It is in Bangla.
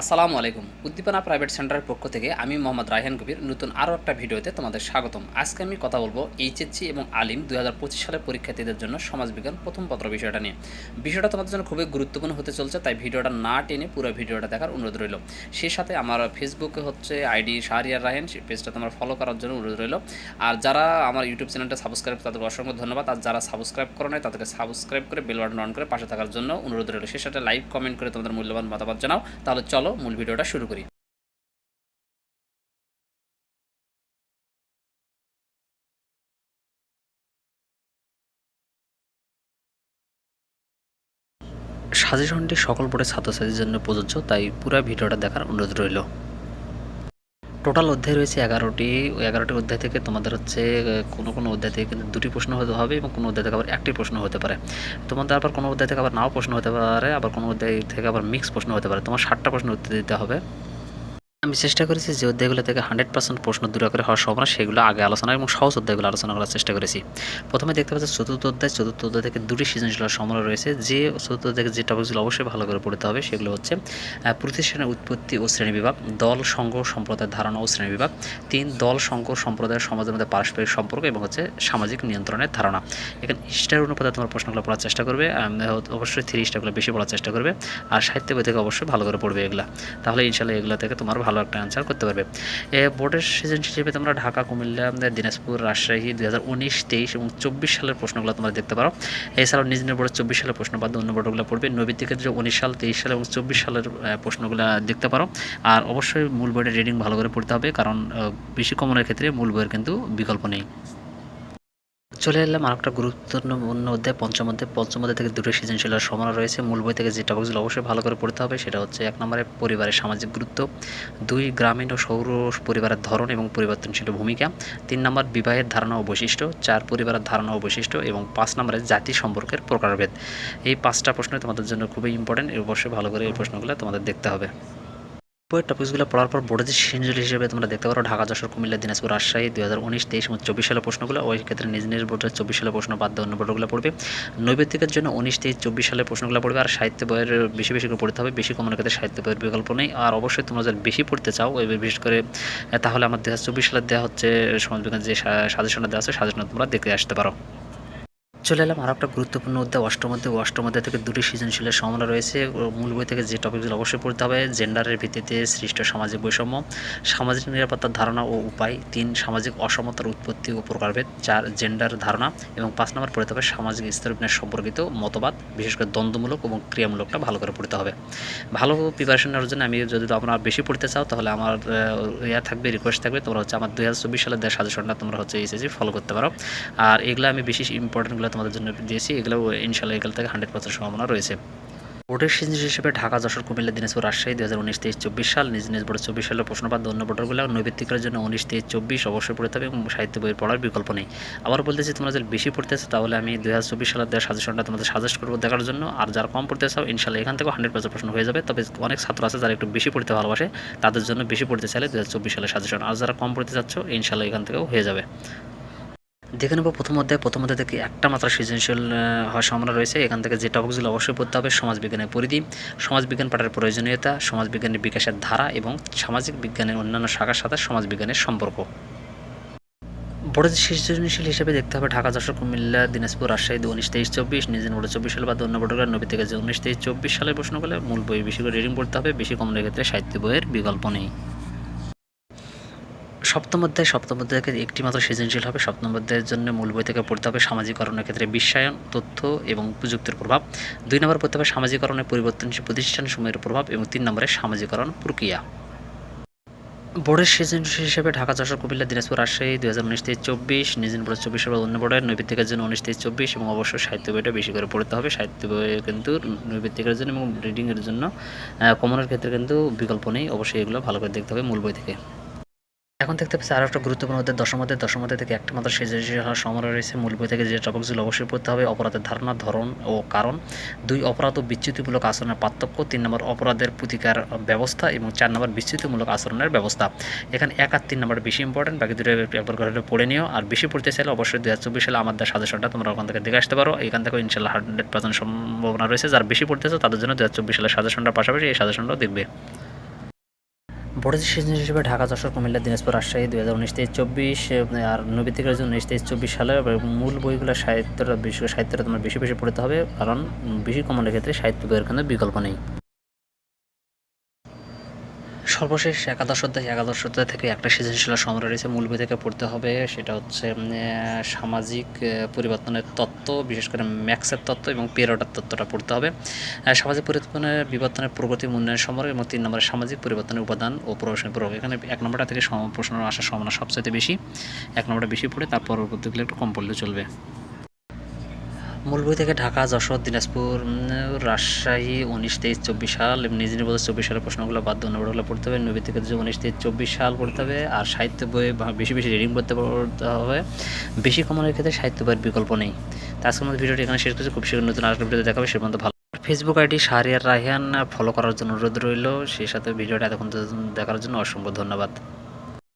আসসালামু আলাইকুম। উদ্দীপনা প্রাইভেট সেন্টারের পক্ষ থেকে আমি মোহাম্মদ রায়হান কবির নতুন আরও একটা ভিডিওতে তোমাদের স্বাগতম। আজকে আমি কথা বলব এইচএসসি এবং আলিম দু হাজার পঁচিশ সালের পরীক্ষার্থীদের জন্য সমাজবিজ্ঞান প্রথম পত্র বিষয়টা নিয়ে। বিষয়টা তোমাদের জন্য খুবই গুরুত্বপূর্ণ হতে চলছে, তাই ভিডিওটা না টেনে পুরো ভিডিওটা দেখার অনুরোধ রইল। সেই সাথে আমার ফেসবুকে হচ্ছে আইডি শাহরিয়ার রাহেন সেই পেজটা তোমার ফলো করার জন্য অনুরোধ রইল। আর যারা আমার ইউটিউব চ্যানেলটা সাবস্ক্রাইব তাদেরকে অসংখ্য ধন্যবাদ। আর যারা সাবস্ক্রাইব করো নাই, তাদেরকে সাবস্ক্রাইব করে বেল বাটন অন করে পাশে থাকার জন্য অনুরোধ রইল। সেই সাথে লাইক কমেন্ট করে তোমাদের মূল্যবান মতামত জানাও, তাহলে চলো মূল ভিডিওটা শুরু করি। সাজেশনটি সকল বোর্ডের ছাত্রছাত্রীর জন্য প্রযোজ্য, তাই পুরো ভিডিওটা দেখার অনুরোধ রইল। টোটাল অধ্যায় রয়েছে এগারোটি। ওই এগারোটি অধ্যায় থেকে তোমাদের হচ্ছে, কোনো কোনো অধ্যায় থেকে কিন্তু দুটি প্রশ্ন হতে হবে এবং কোনো অধ্যায় থেকে আবার একটি প্রশ্ন হতে পারে। তোমাদের আবার কোনো অধ্যায় থেকে আবার নাও প্রশ্ন হতে পারে, আবার কোনো অধ্যায় থেকে আবার মিক্স প্রশ্ন হতে পারে। তোমার ষাটটা প্রশ্ন উত্তর দিতে হবে। আমি চেষ্টা করেছি যে অধ্যায়গুলো থেকে হান্ড্রেড পার্সেন্ট প্রশ্ন দূর করে হওয়ার সম্ভাবনা, সেগুলো আগে আলোচনা এবং সহজ অধ্যায়গুলো আলোচনা করার চেষ্টা করেছি। প্রথমে দেখতে পাচ্ছি চতুর্থ অধ্যায়। চতুর্থ অধ্যায় থেকে দুটি সৃজনশীল সমন্বয় রয়েছে। যে চতুর্থ থেকে যে টপিকগুলো অবশ্যই ভালো করে পড়তে হবে, সেগুলো হচ্ছে প্রতিষ্ঠানের উৎপত্তি ও শ্রেণি বিভাগ, দল, সংঘ, সম্প্রদায়ের ধারণা ও শ্রেণি বিভাগ, তিন, দল, সংঘ সম্প্রদায়ের সমাজের মধ্যে পারস্পরিক সম্পর্ক এবং হচ্ছে সামাজিক নিয়ন্ত্রণের ধারণা। এখানে স্টার অনুপাতে তোমার প্রশ্নগুলো পড়ার চেষ্টা করবে অবশ্যই থ্রি স্টারগুলো বেশি পড়ার চেষ্টা করবে, আর সাহিত্য বই থেকে অবশ্যই ভালো করে পড়বে এগুলো। তাহলে ইনশাল্লাহ এগুলো থেকে তোমার একটা অ্যান্সার করতে পারবে। বোর্ডের সিজন হিসেবে তোমরা ঢাকা, কুমিল্লা দিনাজপুর, রাজশাহী দুই হাজার উনিশ, তেইশ এবং চব্বিশ সালের প্রশ্নগুলো তোমরা দেখতে পারো। এছাড়াও নিজ নিজ বোর্ডের চব্বিশ সালের প্রশ্ন বাদ অন্য বোর্ডগুলো পড়বে। নৈবিত্তিকের যে উনিশ সাল, তেইশ সাল এবং চব্বিশ সালের প্রশ্নগুলো দেখতে পারো। আর অবশ্যই মূল বোর্ডের রিডিং ভালো করে পড়তে হবে কারণ বেশি কমনের ক্ষেত্রে মূল বইয়ের কিন্তু বিকল্প নেই। চলে এলাম আর একটা গুরুত্বপূর্ণ অধ্যায়, পঞ্চম অধ্যায়। পঞ্চম অধ্যায় থেকে দুটো সৃজনশীল সমানো রয়েছে। মূল বই থেকে যে টপিকগুলো অবশ্যই ভালো করে পড়তে হবে, সেটা হচ্ছে এক নম্বরে পরিবারের সামাজিক গুরুত্ব, দুই গ্রামীণ ও সৌর পরিবারের ধরন এবং পরিবর্তনশীল ভূমিকা, তিন নম্বর বিবাহের ধারণা ও বৈশিষ্ট্য, চার পরিবারের ধারণা ও বৈশিষ্ট্য এবং পাঁচ নম্বরে জাতি সম্পর্কের প্রকারভেদ। এই পাঁচটা প্রশ্ন তোমাদের জন্য খুবই ইম্পর্টেন্ট অবশ্যই ভালো করে এই প্রশ্নগুলো তোমাদের দেখতে হবে। বইয়ের টপিকসগুলো পড়ার পর বোর্ডের যে সৃজনশীল হিসেবে তোমরা দেখতে পারো, ঢাকা, যশোর, কুমিল্লা, দিনাজপুর, রাজশাহী, দুই হাজার উনিশ, তেইশ এবং চব্বিশ সালের প্রশ্নগুলো। ওই ক্ষেত্রে নিজ নিজ বোর্ডের চব্বিশ সালের প্রশ্ন বাদ দিয়ে অন্য বোর্ডগুলো পড়বে। নৈবেদিকের জন্য উনিশ, তেইশ, চব্বিশ সালের প্রশ্নগুলো পড়বে। আর সাহিত্য বইয়ের বেশি বেশি করে পড়তে হবে। বেশি কমনের ক্ষেত্রে সাহিত্য বইয়ের বিকল্প নেই। আর অবশ্যই তোমরা যদি বেশি পড়তে চাও বিশেষ করে তাহলে আমার দু হাজার চব্বিশ সালের দেওয়া হচ্ছে সমাজবিজ্ঞান যে সাজেশনটা দেওয়া আছে সাজেশন তোমরা দেখে আসতে পারো। চলে এলাম। আরও একটা গুরুত্বপূর্ণ অধ্যায়, অষ্টম অধ্যায়। অষ্টম অধ্যায় থেকে দুটি সৃজনশীলের সম্ভাবনা রয়েছে। মূল বই থেকে যে টপিকগুলো অবশ্যই পড়তে হবে, জেন্ডারের ভিত্তিতে সৃষ্ট সামাজিক বৈষম্য, সামাজিক নিরাপত্তার ধারণা ও উপায়, তিন, সামাজিক অসমতার উৎপত্তি ও প্রকারভেদ, চার, জেন্ডার ধারণা এবং পাঁচ, নম্বর পড়তে হবে সামাজিক স্তরবিন্যাস সম্পর্কিত মতবাদ, বিশেষ করে দ্বন্দ্বমূলক এবং ক্রিয়ামূলকটা ভালো করে পড়তে হবে। ভালো প্রিপারেশন নেওয়ার জন্য আমি যদি তোমরা বেশি পড়তে চাও, তাহলে আমার ইয়া থাকবে রিকোয়েস্ট থাকবে। তোমরা হচ্ছে আমার দুই হাজার চব্বিশ সালের দেওয়া সাজেশনটা তোমরা হচ্ছে এসএসসি ফলো করতে পারো। আর এগুলো আমি বেশি ইম্পর্টেন্টগুলো তোমাদের জন্য দিয়েছি এগুলো ইনশাল্লাহ এগুলো থেকে হান্ড্রেড পার্সেন্ট সম্ভাবনা রয়েছে। বোর্ডের সিজন হিসেবে ঢাকা, যশোর, কুমিল্লা, দিনাজপুর, রাজশাহী দু হাজার উনিশ, তেইশ, চব্বিশ সাল নিজ নিজ বোর্ডের চব্বিশ সালের প্রশ্নপাত অন্য বোর্ডগুলো নৈবিত্তিকের জন্য উনিশ, তেইশ, চব্বিশ অবশ্যই পড়তে হবে এবং সাহিত্য বইয়ের পড়ার বিকল্প নেই। আবার বলতেছি তোমরা যদি বেশি পড়তে চাও, তাহলে আমি দু হাজার চব্বিশ সালের দেওয়া সাজেশনটা তোমাদের সাজেস্ট করব দেখার জন্য। আর যারা কম পড়তে চাও, ইনশাল্লাহ এখান থেকে হান্ড্রেড পার্সেন্ট প্রশ্ন হয়ে যাবে। তবে অনেক ছাত্র আছে যারা একটু বেশি পড়তে ভালোবাসে, তাদের জন্য বেশি পড়তে চাইলে দু হাজার চব্বিশ সালের সাজেশন আর যারা কম পড়তে চাচ্ছ, ইনশাল্লাহ এখান থেকেও হয়ে যাবে। দেখে নেব প্রথম অধ্যায়। প্রথম অধ্যায় থেকে একটা মাত্র সৃজনশীল হওয়ার সম্ভাবনা রয়েছে। এখান থেকে যে টপিকগুলো অবশ্যই পড়তে হবে সমাজবিজ্ঞানের পরিধি সমাজবিজ্ঞান পাঠের প্রয়োজনীয়তা সমাজবিজ্ঞানের বিকাশের ধারা এবং সামাজিক বিজ্ঞানের অন্যান্য শাখার সাথে সমাজবিজ্ঞানের সম্পর্ক। বড় যে সৃজনশীল হিসেবে দেখতে হবে, ঢাকা, যশোর, কুমিল্লা, দিনাজপুর, রাজশাহী উনিশ, তেইশ, চব্বিশ, নিজের বোর্ডে চব্বিশ সাল বা অন্য বোর্ডের নবী থেকে যে উনিশ, তেইশ, চব্বিশ সালের প্রশ্নগুলো মূল বই বেশি করে রিডিং পড়তে হবে, বেশি কমনের ক্ষেত্রে সাহিত্য বইয়ের বিকল্প নেই। সপ্তম অধ্যায় সপ্তম অধ্যায় থেকে একটি মাত্র সৃজনশীল হবে। সপ্তম অধ্যায়ের জন্য মূল বই থেকে পড়তে হবে সামাজিকরণের ক্ষেত্রে বিশ্বায়ন, তথ্য এবং প্রযুক্তির প্রভাব। দুই নম্বর পড়তে হবে সামাজিকরণের পরিবর্তনশীল প্রতিষ্ঠান সময়ের প্রভাব এবং তিন নম্বরে সামাজিকরণ প্রক্রিয়া। বোর্ডের সৃজনশীল হিসেবে ঢাকা যশোর, কুমিল্লা, দিনাজপুর, রাজশাহী দুই হাজার উনিশ থেকে চব্বিশ নিজের বোর্ড চব্বিশ অন্য বোর্ডের নৈবিত্তিকের জন্য উনিশ থেকে চব্বিশ এবং অবশ্যই সাহিত্য বইটা বেশি করে পড়তে হবে। সাহিত্য বই কিন্তু নৈবিত্তিকের জন্য এবং রিডিংয়ের জন্য কমনের ক্ষেত্রে কিন্তু বিকল্প নেই। অবশ্যই এগুলো ভালো করে দেখতে হবে মূল বই থেকে। এখন দেখতে পাচ্ছি আরও একটা গুরুত্বপূর্ণ অধ্যায়, দশম অধ্যায় থেকে একটা মাত্র সৃজনশীল হওয়ার সময় রয়েছে। মূল বই থেকে যে টপিকগুলো অবশ্যই পড়তে হবে, অপরাধের ধারণা, ধরন ও কারণ। দুই অপরাধ ও বিচ্যুতিমূলক আচরণের পার্থক্য, তিন নম্বর অপরাধের প্রতিকার ব্যবস্থা এবং চার নম্বর বিচ্যুতিমূলক আচরণের ব্যবস্থা। এখানে এক আর তিন নম্বর বেশি ইম্পর্টেন্ট বাকি দুটো একবার হলে পড়ে নিও। আর বেশি পড়তে চাইলে অবশ্যই দু হাজার চব্বিশ সালে আমাদের সাজেশনটা তোমরা ওখান থেকে দেখে আসতে পারো। এখান থেকে ইনশাল্লাহ হান্ড্রেড পার্সেন্ট সম্ভাবনা রয়েছে। যারা বেশি পড়তেছে তাদের জন্য দু হাজার চব্বিশ সালের সাজেশনটার পাশাপাশি এই সাজেশনটাও দেখবে। বড় সিজন হিসেবে ঢাকা, যশোর, কুমিল্লা, দিনাজপুর, রাজশাহী, দুই হাজার উনিশ, তেইশ, চব্বিশ আর নৈবিত্তিকের জন্য উনিশ, তেইশ, চব্বিশ সালে মূল বইগুলো সাহিত্যটা বেশি সাহিত্যটা তোমার বেশি বেশি পড়তে হবে, কারণ বেশি কমনের ক্ষেত্রে সাহিত্য বইয়ের কোনো বিকল্প নেই। সর্বশেষ একাদশ অধ্যায় একাদশ অধ্যায় থেকে একটা সৃজনশীল সংগ্রহ রয়েছে। মূল বই থেকে পড়তে হবে, সেটা হচ্ছে সামাজিক পরিবর্তনের তত্ত্ব, বিশেষ করে ম্যাক্সের তত্ত্ব এবং পেরোটার তত্ত্বটা পড়তে হবে। সামাজিক পরিবর্তনের, বিবর্তনের প্রগতি উন্নয়ন সম্পর্ক এবং তিন নম্বরে সামাজিক পরিবর্তনের উপাদান ও প্রবেশের প্রভাব এখানে এক নম্বরটা থেকে প্রশ্ন আসার সম্ভাবনা সবচাইতে বেশি। এক নম্বরটা বেশি পড়ে, তার পরবর্তীগুলো একটু কম পড়লে চলবে। মূল বই থেকে ঢাকা, যশোর, দিনাজপুর রাজশাহী, উনিশ, তেইশ, চব্বিশ সাল নিজ নির্বাচন চব্বিশ সালের প্রশ্নগুলো বাদ অনুবাদগুলো পড়তে হবে। নবী থেকে উনিশ, তেইশ, চব্বিশ সাল পড়তে হবে, আর সাহিত্য বই বেশি বেশি রিডিং করতে পড়তে হবে, বেশি কমানোর ক্ষেত্রে সাহিত্য বইয়ের বিকল্প নেই। তো আজকের মধ্যে ভিডিওটি এখানে শেষ করছি। খুব শীঘ্র নতুন আরেকটা ভিডিও দেখাবে, সে পর্যন্ত ভালো Facebook ID Shahriar Rahian follow করার জন্য অনুরোধ রইল। সেই সাথে ভিডিওটা এতক্ষণ দেখার জন্য অসংখ্য ধন্যবাদ।